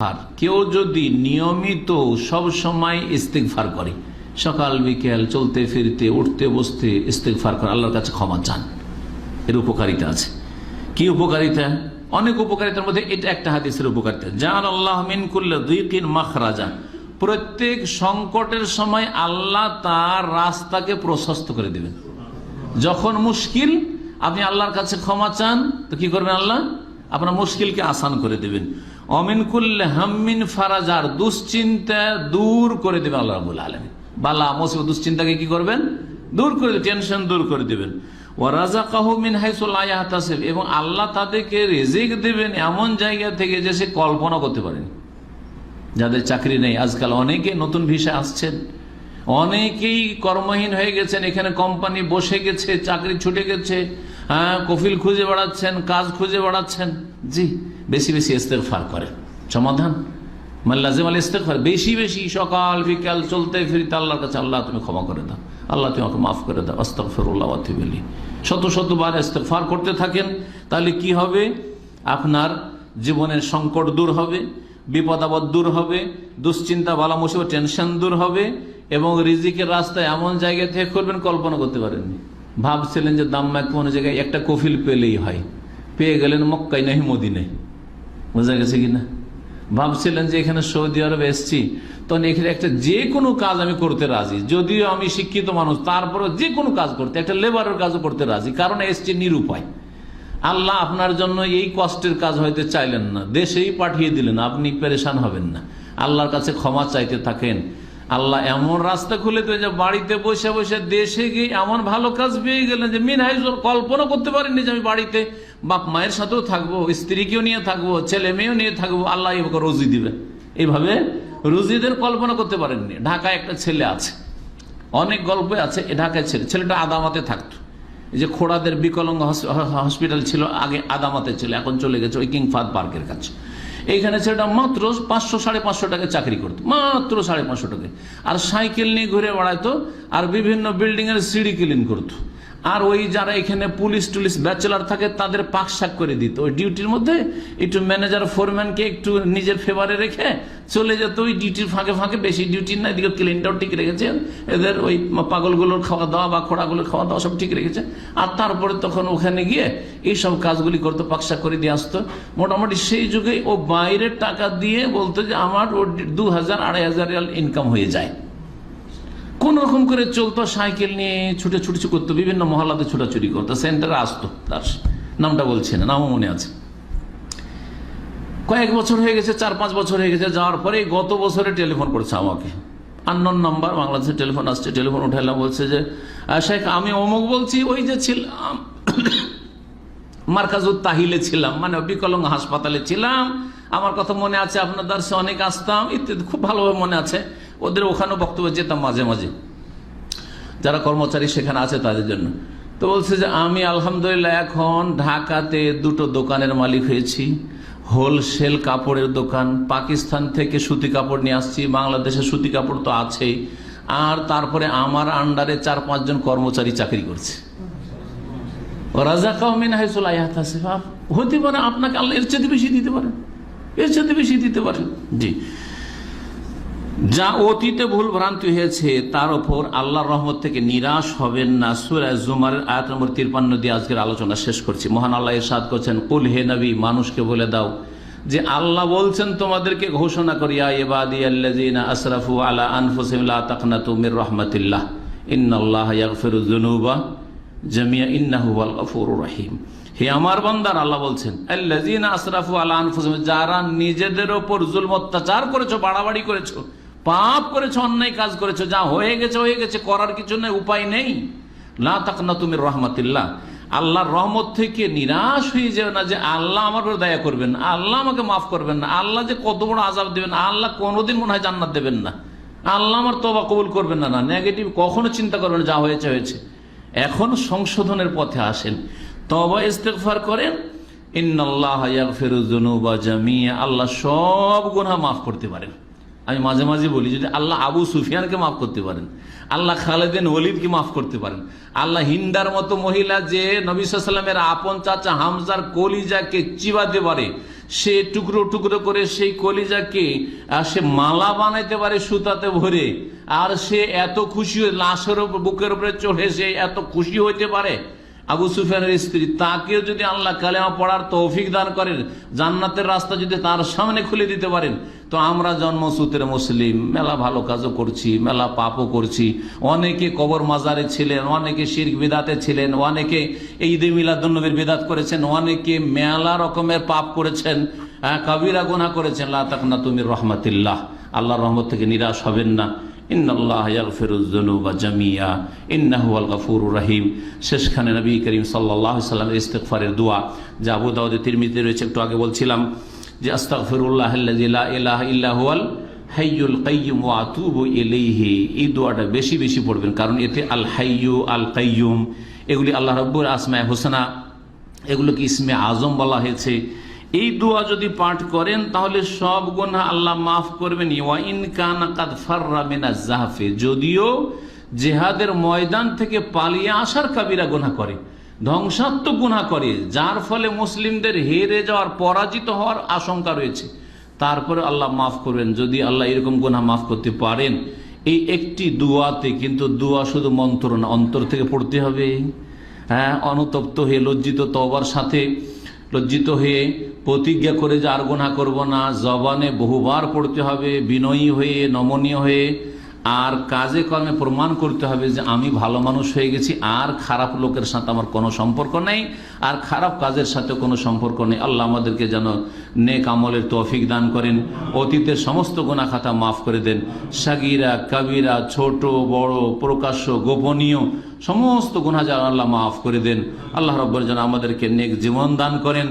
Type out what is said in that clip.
আর কেউ যদি নিয়মিত সব সময় ইস্তেকফার করে, সকাল, বিকেল, চলতে, ফিরতে, উঠতে, বসতে ইস্তেকফার করে, আল্লাহর কাছে ক্ষমা চান। এর উপকারিতা আছে। কি উপকারিতা? অনেক উপকারিতার মধ্যে এটা একটা হাদিসের উপকারিতা। জান আল্লাহ মিন কুল্লে দুই কিন মাখরাজা। প্রত্যেক সংকটের সময় আল্লাহ তার রাস্তাকে প্রশস্ত করে দেবেন। যখন মুশকিল, আপনি আল্লাহর কাছে ক্ষমা চান, তো কি করবেন আল্লাহ? আপনার মুশকিলকে আসান করে দেবেন। অমিন কুল্লে হাম্মিন ফারাজার দুশ্চিন্তা দূর করে দেবেন আল্লাহ রাবুল আলম বালা মুসিবত, দুশ্চিন্তাকে কি করবেন? দূর করে টেনশন দূর করে দেবেন। এবং আল্লাহ তাদেরকে রেজিক দেবেন এমন জায়গা থেকে যে সে কল্পনা করতে পারেন। যাদের চাকরি নেই, আজকাল অনেকে নতুন ভিসা আসছেন। অনেকেই কর্মহীন হয়ে গেছেন, এখানে কোম্পানি বসে গেছে, চাকরি ছুটে গেছে হ্যাঁ কফিল খুঁজে বেড়াচ্ছেন, কাজ খুঁজে বেড়াচ্ছেন। জি, বেশি বেশি ইস্তেকফার করেন সমাধান? মাল্লাজিম আল ইস্তেকফার বেশি বেশি সকাল, বিকাল চলতে ফিরতে আল্লাহর কাছে আল্লাহ তুমি ক্ষমা করে দাও। আল্লাহ তুমি আমাকে মাফ করে দাও। আস্তফরুল্লাহ আতিবলি শত শতবার ইস্তেকফার করতে থাকেন, তাহলে কি হবে? আপনার জীবনের সংকট দূর হবে বিপদ আপদ দূর হবে, দুশ্চিন্তা, বালা মুসিবত, টেনশন দূর হবে এবং রিজিকের রাস্তায় এমন জায়গা থেকে করবেন কল্পনা করতে পারেননি। ভাবছিলেন যে দাম দাম্মা কোনো জায়গায় একটা কফিল পেলেই হয়। পেয়ে গেলেন মক্কাই নাহি মদিনাই বোঝা গেছে কিনা ভাবছিলেন যে এখানে সৌদি আরব এসছি। তখন এখানে একটা যে কোনো কাজ আমি করতে রাজি। যদিও আমি শিক্ষিত মানুষ তারপরে যে কোনো কাজ করতে, একটা লেবারের কাজও করতে রাজি। কারণ এসছি নিরুপায়। আল্লাহ আপনার জন্য এই কষ্টের কাজ হয়তো চাইলেন না। দেশেই পাঠিয়ে দিলেন, আপনি পেরেশান হবেন না। আল্লাহর কাছে ক্ষমা চাইতে থাকেন। আল্লাহ এমন রাস্তা খুলে দেবে যে বাড়িতে বসে বসে দেশে গিয়ে এমন ভালো কাজ পেয়ে গেলেন যে মিন হাইজোর কল্পনা করতে পারেননি যে আমি বাড়িতে বাপ মায়ের সাথেও থাকব, স্ত্রীকেও নিয়ে থাকব ছেলে মেয়েও নিয়ে থাকব, আল্লাহ এভাবে রুজি দিবে। এইভাবে রুজিদের কল্পনা করতে পারেননি। ঢাকায় একটা ছেলে আছে, অনেক গল্প আছে ঢাকায় ছেলে, ছেলেটা আদামাতে থাকতো। এই যে খোড়াদের বিকলঙ্গ হসপিটাল ছিল, আগে আদামাতে ছিল, এখন চলে গেছে ওই কিংফাদ পার্কের কাছে। এইখানে ছেলেটা মাত্র পাঁচশো, সাড়ে পাঁচশো টাকা চাকরি করতো, মাত্র সাড়ে পাঁচশো টাকা আর সাইকেল নিয়ে ঘুরে বেড়াইতো, আর বিভিন্ন বিল্ডিং এর সিঁড়ি ক্লিন করতো। আর ওই যারা এখানে পুলিশ টুলিশ ব্যাচেলার থাকে, তাদের পাক শাক করে দিত। ওই ডিউটির মধ্যে একটু ম্যানেজার, ফোরম্যানকে একটু নিজের ফেভারে রেখে চলে যেত। ওই ডিউটির ফাঁকে ফাঁকে বেশি ডিউটি না, এদিকে ক্লিনটাও ঠিক রেখেছেন, এদের ওই পাগলগুলোর খাওয়া দাওয়া বা খোড়াগুলোর খাওয়া দাওয়া সব ঠিক রেখেছে। আর তারপরে তখন ওখানে গিয়ে এইসব কাজগুলি করতো পাকশাক করে দিয়ে আসতো। মোটামুটি সেই যুগে ও বাইরের টাকা দিয়ে বলতো যে, আমার ও দু হাজার, আড়াই হাজার ইনকাম হয়ে যায়। কোন রকম করে চলতো, সাইকেল নিয়ে ছুটে ছুটে করতো, বিভিন্ন মহল্লাতে ছুটাছুটি করতো, সেন্টারে আসতো তার, নামটা বলছে না, নামও মনে আছে। কয়েক বছর হয়ে গেছে, চার পাঁচ বছর হয়ে গেছে, যাওয়ার পরে গত বছরে টেলিফোন করছে আমাকে। আননোন নাম্বার বাংলাদেশের টেলিফোন আসছে, টেলিফোন উঠাইলাম, বলছে যে শেখ, আমি অমুক বলছি, ওই যে ছিলাম, মার্কাজুর তাহিলে ছিলাম মানে বিকলঙ্গ হাসপাতালে ছিলাম, আমার কথা মনে আছে, আপনার দার্সে অনেক আসতাম, ইত্যাদি, খুব ভালোভাবে মনে আছে। ওদের ওখানেও বক্তব্য যেতাম মাঝে মাঝে। যারা কর্মচারী সেখানে আছে তাদের জন্য। তো বলছে যে, আমি আলহামদুলিল্লাহ এখন ঢাকাতে দুটো দোকানের মালিক হয়েছি। হোলসেল কাপড়ের দোকান, পাকিস্তান থেকে সুতি কাপড় নিয়ে আসছি, বাংলাদেশে সুতি কাপড় তো আছেই। আর তারপরে আমার আন্ডারে চার পাঁচজন কর্মচারী চাকরি করছে। হতে পারে আপনাকে আল্লাহ এর চেয়ে বেশি দিতে পারেন এর চেয়ে বেশি দিতে পারেন জি। যা অতীতে ভুল ভ্রান্তি হয়েছে, তার উপর আল্লাহর রহমত থেকে নিরাশ হবেন না। সুরায় জুমার আয়াত নম্বর তিরপান্ন দিয়ে আজকের আলোচনা শেষ করছি। মহান আল্লাহ ইরশাদ করছেন, কুল হে নবী, মানুষকে বলে দাও যে আল্লাহ বলছেন, তোমাদেরকে ঘোষণা করিয়া আসরাফু আলা আনফুসিহিম, লা তাকনাতু মির রাহমাতিল্লাহ। ইন্নাল্লাহা ইয়াগফিরুয যুনুবা জামিয়া, ইন্নাহু হুয়াল গফুরুর রহিম। হে আমার আল্লাহ বলছেন আলা যারা নিজেদের উপর জুলম অত্যাচার করেছ, বাড়াবাড়ি করেছ পাপ করেছ, অন্যায় কাজ করেছ, যা হয়ে গেছে হয়ে গেছে, করার কিছু নেই, উপায় নেই। না তাক না তুমি রহমাতিল্লাহ। আল্লাহর রহমত থেকে নিরাশ হয়ে যাবে না যে আল্লাহ আমার উপর দয়া করবেন, আল্লাহ আমাকে মাফ করবেন না, আল্লাহ যে কত বড় আজাব দেবেন, আল্লাহ কোনোদিন মনে হয় জান্নাত দেবেন না। আল্লাহ আমার তবা কবুল করবেন না না নেগেটিভ কখনো চিন্তা করবেন যা হয়েছে হয়েছে। এখন সংশোধনের পথে আসেন। তবা ইস্তেকফার করেন। ইন্নাল্লাহ ফেরুজনুবা জামিয়া। আল্লাহ সব গুনাহ মাফ করতে পারেন। আমি মাঝে মাঝে বলি যদি আল্লাহ আবু সুফিয়ানকে মাফ করতে পারেন, আল্লাহ খালেদিন ওলিদকে মাফ করতে পারেন, আল্লাহ হিন্দার মতো মহিলা যে নবী সাল্লামের আপন চাচা হামজার কলিজাকে চিবাতে পারে, সে টুকরো টুকরো করে সেই কলিজাকে সে মালা বানাইতে পারে সুতাতে ভরে, আর সে এত খুশি হয়ে লাশের বুকের উপরে চড়ে সে এত খুশি হইতে পারে আবু সুফিয়ানের স্ত্রী, তাকেও যদি আল্লাহ কালেমা পড়ার তৌফিক দান করেন, জান্নাতের রাস্তা যদি তার সামনে খুলে দিতে পারেন, তো আমরা জন্মসূত্রে মুসলিম, মেলা ভালো কাজও করছি, মেলা পাপও করছি। অনেকে কবর মাজারে ছিলেন, অনেকে শির্ক বিদাতে ছিলেন, অনেকে ঈদে মিলাদুন্নবীর বিদাত করেছেন, অনেকে মেলা রকমের পাপ করেছেন কবিরা গুনাহ করেছেন। লা তাকনা তুমি রহমাতিল্লাহ। আল্লাহর রহমত থেকে নিরাশ হবেন না। যুনুবা জামিয়া, ইন্নাহু আল গফুরুর রহিম। শেষখানে নবী করিম সাল্লাল্লাহু আলাইহি সাল্লামের ইস্তেগফারের দোয়া। যা আবু দাউদে তিরমিজিতে রয়েছে, একটু আগে বলছিলাম যে লা ইলাহা ইল্লা হুয়াল হাইয়ুল কাইয়ুম আতুবু ইলাইহি। এই দোয়াটা বেশি বেশি পড়বেন, কারণ এতে আল হাইয়ু আল কাইয়ুম এগুলি আল্লাহ রাব্বুল আসমায়ে হোসনা, এগুলোকে ইসমে আজম বলা হয়েছে। এই দোয়া যদি পাঠ করেন, তাহলে সব গুনাহ আল্লাহ মাফ করবেন ওয়াইন কানা জাহাফে। যদিও জেহাদের ময়দান থেকে পালিয়ে আসার কাবিরা গুনাহ করে, ধ্বংসাত্মক গুনাহ করে, যার ফলে মুসলিমদের হেরে যাওয়ার পরাজিত হওয়ার আশঙ্কা রয়েছে। তারপরে আল্লাহ মাফ করবেন, যদি আল্লাহ এরকম গুনাহ মাফ করতে পারেন। এই একটি দুয়াতে কিন্তু দুয়া শুধু মন্ত্র না, অন্তর থেকে পড়তে হবে। হ্যাঁ অনুতপ্ত হয়ে লজ্জিত তবার সাথে লজ্জিত হয়ে প্রতিজ্ঞা করে যে আর গোনা করব না, জবানে বহুবার পড়তে হবে, বিনয়ী হয়ে, নমনীয় হয়ে, আর কাজে কর্মে প্রমাণ করতে হবে যে আমি ভালো মানুষ হয়ে গেছি, আর খারাপ লোকের সাথে আমার কোনো সম্পর্ক নেই, আর খারাপ কাজের সাথে কোনো সম্পর্ক নেই। আল্লাহ আমাদেরকে যেন নেক আমলের তৌফিক দান করেন, অতীতের সমস্ত গোনা খাতা মাফ করে দেন। সাগিরা, কাবিরা, ছোট, বড়, প্রকাশ্য, গোপনীয়, সমস্ত গুণা যেন আল্লাহ মাফ করে দেন। আল্লাহ রব্বর যেন আমাদেরকে নেক জীবন দান করেন।